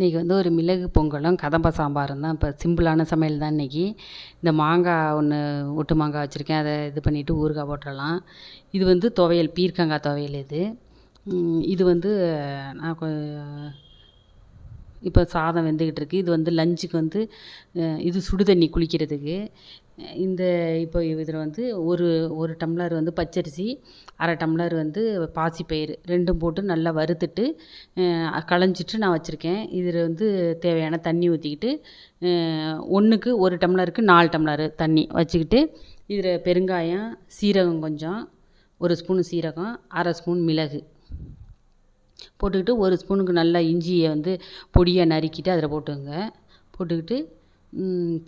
இன்றைக்கி வந்து ஒரு மிளகு பொங்கலும் கதம்ப சாம்பாரும் தான். இப்போ சிம்பிளான சமையல் தான் இன்றைக்கி இந்த மாங்காய் ஒன்று ஒட்டு மாங்காய் வச்சுருக்கேன். அதை இது பண்ணிவிட்டு ஊறுகாய் போட்டுறலாம். இது வந்து துவையல் பீர்க்கங்காய் துவையல் இது. இது வந்து நான் கொ இப்போ சாதம் வெந்துக்கிட்டு இருக்குது இது வந்து லஞ்சுக்கு வந்து இது சுடு தண்ணி குளிக்கிறதுக்கு. இந்த இப்போ இதில் வந்து ஒரு ஒரு டம்ளர் வந்து பச்சரிசி அரை டம்ளர் வந்து பாசிப்பயிறு ரெண்டும் போட்டு நல்லா வறுத்துட்டு களைஞ்சிட்டு நான் வச்சுருக்கேன். இதில் வந்து தேவையான தண்ணி ஊற்றிக்கிட்டு ஒன்றுக்கு ஒரு டம்ளருக்கு நாலு டம்ளரு தண்ணி வச்சுக்கிட்டு இதில் பெருங்காயம் சீரகம் கொஞ்சம் ஒரு ஸ்பூனு சீரகம் அரை ஸ்பூன் மிளகு போட்டுக்கிட்டு ஒரு ஸ்பூனுக்கு நல்லா இஞ்சியை வந்து பொடியாக நறுக்கிட்டு அதில் போட்டுக்கோங்க. போட்டுக்கிட்டு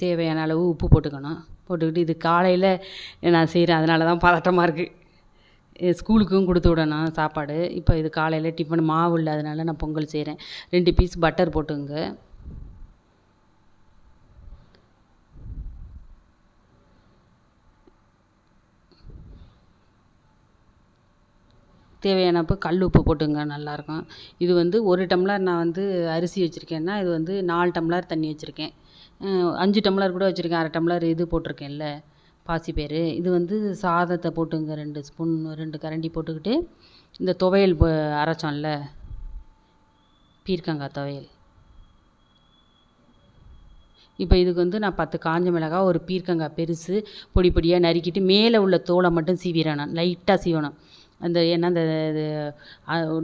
தேவையான அளவு உப்பு போட்டுக்கணும். போட்டுக்கிட்டு இது காலையில் நான் செய்கிறேன் அதனால தான் பதட்டமாக இருக்குது ஸ்கூலுக்கும் கொடுத்து விடணும் சாப்பாடு. இப்போ இது காலையில் டிஃபன் மாவு இல்லாதனால நான் பொங்கல் செய்கிறேன் ரெண்டு பீஸ் பட்டர் போட்டுங்க தேவையானப்போ கல் உப்பு போட்டுங்க நல்லாயிருக்கும் இது வந்து ஒரு டம்ளர் நான் வந்து அரிசி வச்சுருக்கேன்னா இது வந்து நாலு டம்ளர் தண்ணி வச்சுருக்கேன். அஞ்சு டம்ளர் கூட வச்சுருக்கேன். அரை டம்ளர் இது போட்டிருக்கேன்ல பாசிப்பயிறு இது வந்து சாதத்தை போட்டுங்க ரெண்டு ஸ்பூன் ரெண்டு கரண்டி போட்டுக்கிட்டு இந்த துவையல் அரைச்சோம்ல பீர்க்கங்காய் துவையல். இப்போ இதுக்கு வந்து நான் பத்து காஞ்ச மிளகாய் ஒரு பீர்க்கங்காய் பெருசு பொடி பொடியாக நறுக்கிட்டு மேலே உள்ள தோலை மட்டும் சீவிடணும். லைட்டாக சீவணும். அந்த ஏன்னா அந்த இது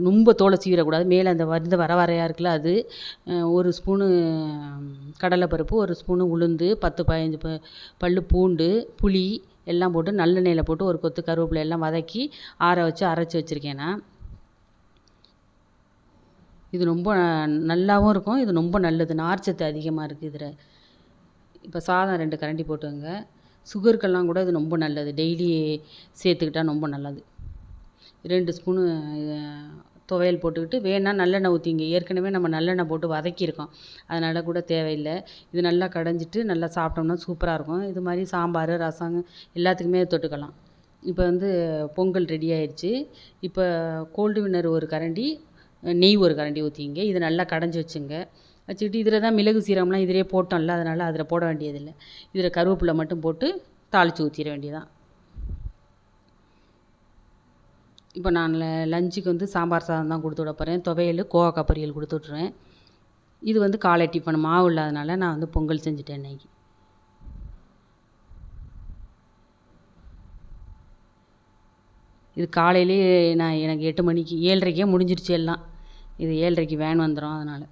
ரொம்ப தோலை சீவிடக்கூடாது. மேலே அந்த வந்து வர வரையாக இருக்குல்ல அது ஒரு ஸ்பூனு கடலைப்பருப்பு ஒரு ஸ்பூனு உளுந்து பத்து பதினஞ்சு ப பல் பூண்டு புளி எல்லாம் போட்டு நல்லெண்ணெயில் போட்டு ஒரு கொத்து கருவேப்பிலை எல்லாம் வதக்கி ஆற வச்சு அரைச்சி வச்சுருக்கேன் நான். இது ரொம்ப நல்லாவும் இருக்கும். இது ரொம்ப நல்லது. நார்ச்சத்து அதிகமாக இருக்குது இதில். இப்போ சாதம் ரெண்டு கரண்டி போட்டுக்கோங்க. சுகருக்கெல்லாம் கூட இது ரொம்ப நல்லது. டெய்லி சேர்த்துக்கிட்டா ரொம்ப நல்லது. ரெண்டு ஸ்பூனு துவையல் போட்டுக்கிட்டு வேணால் நல்லெண்ணெய் ஊற்றிங்க ஏற்கனவே நம்ம நல்லெண்ணெய் போட்டு வதக்கியிருக்கோம். அதனால் கூட தேவையில்லை. இது நல்லா கடைஞ்சிட்டு நல்லா சாப்பிட்டோம்னா சூப்பராக இருக்கும். இது மாதிரி சாம்பார் ரசம் எல்லாத்துக்குமே தொட்டுக்கலாம். இப்போ வந்து பொங்கல் ரெடி ஆயிடுச்சு. இப்போ கோல்டு வின்னர் ஒரு கரண்டி நெய் ஒரு கரண்டி ஊற்றிங்க இது நல்லா கடைஞ்சி வச்சுங்க. வச்சுக்கிட்டு இதில் தான் மிளகு சீரகம்லாம் இதிலே போட்டோம்ல அதனால் அதில் போட வேண்டியதில்லை. இதில் கருவேப்பிலை மட்டும் போட்டு தாளித்து ஊற்றிட வேண்டியதான் இப்போ நான் லஞ்சுக்கு வந்து சாம்பார் சாதம் தான் கொடுத்து விட போகிறேன் துவையல் கோவக்காய் பொரியல் கொடுத்து விட்ருவேன் இது வந்து காலை டிஃபன் மாவு இல்லாதனால நான் வந்து பொங்கல் செஞ்சுட்டேன் இன்றைக்கி இது காலையிலே நான் எனக்கு எட்டு மணிக்கு ஏழரைக்கே முடிஞ்சிருச்சு எல்லாம். இது ஏழரைக்கு வேன் வந்துடும் அதனால்.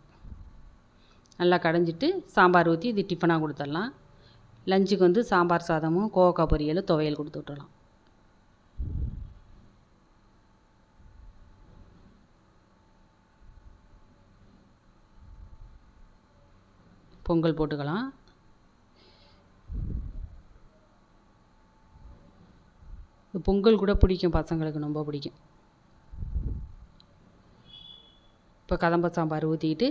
நல்லா கடைஞ்சிட்டு சாம்பார் ஊற்றி இது டிஃபனாக கொடுத்துடலாம். லஞ்சுக்கு வந்து சாம்பார் சாதமும் கோவக்காய் பொரியல் துவையல் கொடுத்து விட்டுடலாம். பொங்கல் போட்டுக்கலாம். பொங்கல் கூட பிடிக்கும் பசங்களுக்கு ரொம்ப பிடிக்கும். இப்போ கதம்ப சாம்பார் ஊற்றிக்கிட்டு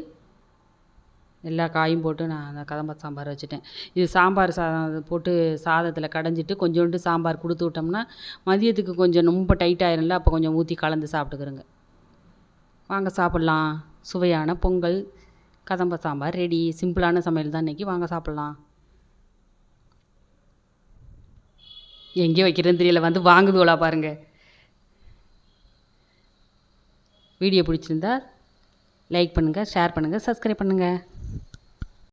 எல்லா காயும் போட்டு நான் அந்த கதம்ப சாம்பார் வச்சுட்டேன். இது சாம்பார் சாதம் போட்டு சாதத்தில் கடைஞ்சிட்டு கொஞ்சோண்டு சாம்பார் கொடுத்து விட்டோம்னா மதியத்துக்கு கொஞ்சம் ரொம்ப டைட் ஆயிரும்ல அப்போ கொஞ்சம் ஊற்றி கலந்து சாப்பிட்டுக்கிறோங்க. வாங்க சாப்பிட்லாம். சுவையான பொங்கல். கதம்ப சாம்பார் ரெடி. சிம்பிளான சமையல் தான் இன்றைக்கி வாங்க சாப்பிட்லாம். எங்கே வைக்கிறேன்னு தெரியல. வந்து வாங்குதுவளா பாருங்கள் வீடியோ பிடிச்சிருந்தா லைக் பண்ணுங்கள் ஷேர் பண்ணுங்கள் சப்ஸ்கிரைப் பண்ணுங்கள்